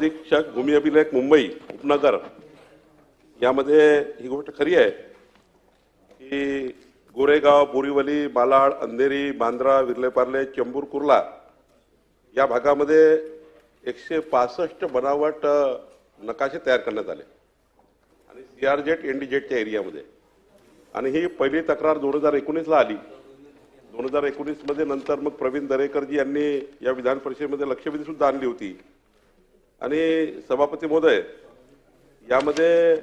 अधीक्षक भूमी अभिलेख मुंबई उपनगर. यामध्ये ही गोष्ट खरी आहे की गोरेगाव बोरीवली मालाड अंधेरी बांद्रा विर्लेपार्ले चेंबूर कुर्ला या भागामध्ये एकशे पासष्ट बनावट नकाशे तयार करण्यात आले. आणि C R Z N D जेटच्या एरियामध्ये. आणि ही पहिली तक्रार दोन हजार एकोणीसला आली. दोन हजार एकोणीसमध्ये नंतर मग प्रवीण दरेकरजी यांनी या विधान परिषदेमध्ये लक्षवेधीसुद्धा आणली होती. आणि सभापती महोदय यामध्ये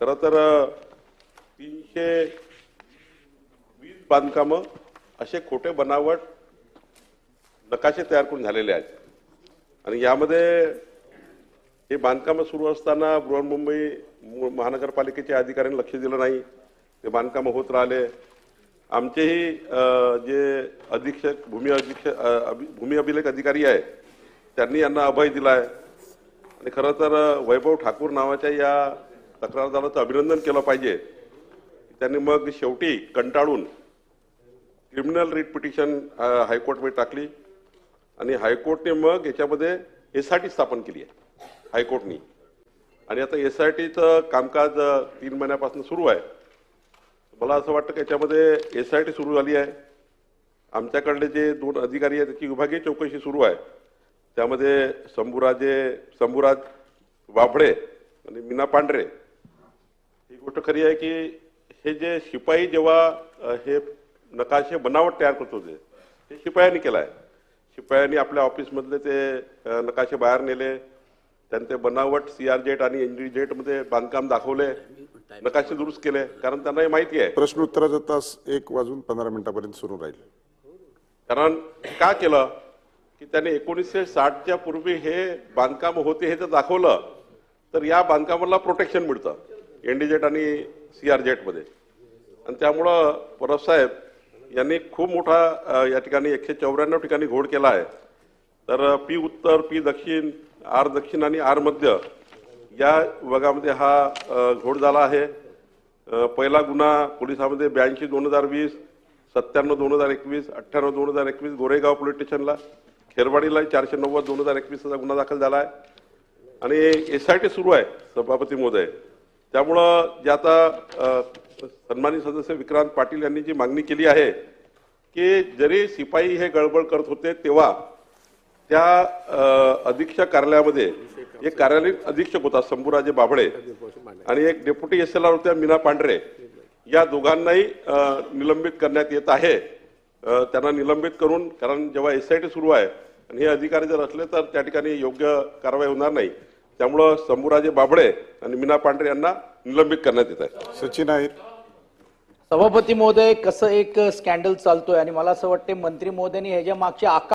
खरं तर तीनशे वीस बांधकामं असे खोटे बनावट नकाशे तयार करून झालेले आहेत. आणि यामध्ये हे बांधकामं सुरू असताना बृहन्मुंबई महानगरपालिकेच्या अधिकाऱ्यांनी लक्ष दिलं नाही. ते बांधकामं होत राहिले. आमचेही जे अधीक्षक भूमी अधीक्षक भूमी अभिलेख अधिकारी आहेत त्यांनी यांना अभय दिला आहे आणि खरं तर वैभव ठाकूर नावाच्या या तक्रारदाराचं अभिनंदन केलं पाहिजे. त्यांनी मग शेवटी कंटाळून क्रिमिनल रिट पिटिशन हायकोर्टमध्ये टाकली. आणि हायकोर्टने मग याच्यामध्ये एस आय टी स्थापन केली आहे हायकोर्टनी. आणि आता एस आय टीचं कामकाज तीन महिन्यापासून सुरू आहे. मला असं वाटतं की याच्यामध्ये एस आय टी सुरू झाली आहे. आमच्याकडले जे दोन अधिकारी आहेत त्याची विभागीय चौकशी सुरू आहे. त्यामध्ये शंभूराजे शंभूराज वाभडे आणि मीना पांढरे. ही गोष्ट खरी आहे की हे जे शिपाई जेव्हा हे नकाशे बनावट तयार करत होते ते शिपायांनी केलं आहे शिपायांनी आपल्या ऑफिसमधले ते नकाशे बाहेर नेले. त्यांनी ते बनावट सी आर जेट आणि एन डी जेटमध्ये बांधकाम दाखवले. नकाशे दुरुस्त केले कारण त्यांना हे माहिती आहे. प्रश्न उत्तराचा तास एक वाजून पंधरा मिनिटापर्यंत सुरू राहील. कारण का केलं? की त्याने एकोणीसशे साठच्या पूर्वी हे बांधकाम होते हे जर दाखवलं तर या बांधकामाला प्रोटेक्शन मिळतं एनडीजेट आणि सी आर जेटमध्ये आणि त्यामुळं परबसाहेब यांनी खूप मोठा या ठिकाणी एकशे चौऱ्याण्णव ठिकाणी घोड केला आहे. तर पी उत्तर पी दक्षिण आर दक्षिण आणि आर मध्य या विभागामध्ये हा घोड झाला आहे. पहिला गुन्हा पोलिसामध्ये ब्याऐंशी दोन हजार वीस सत्त्याण्णव दोन हजार एकवीस अठ्ठ्याण्णव दोन हजार एकवीस गोरेगाव पोलीस स्टेशनला. खेरवाडीला चारशे नव्वद दोन हजार एकवीसचा गुन्हा दाखल झाला आहे आणि एस आय टी सुरू आहे सभापती महोदय. त्यामुळं जे आता सन्मानित सदस्य विक्रांत पाटील यांनी जी मागणी केली आहे की जरी शिपाई हे गडबड करत होते तेव्हा त्या अधीक्षक कार्यालयामध्ये एक कार्यालयीन अधीक्षक होता शंभूराजे बाभळे आणि एक डेप्युटी एस एल आर होत्या मीना पांढरे. या दोघांनाही निलंबित करण्यात येत आहे. त्यांना निलंबित करून कारण जेव्हा एस आय टी सुरू आहे आणि हे अधिकारी जर असले तर त्या ठिकाणी योग्य कारवाई होणार नाही. त्यामुळं शंभूराजे बाभळे आणि मीना पांढरे यांना निलंबित करण्यात येत आहे. सचिन आहेर सभापती महोदय कसं एक स्कॅन्डल चालतोय? आणि मला असं वाटते मंत्री महोदयांनी ह्याच्या मागचे आकार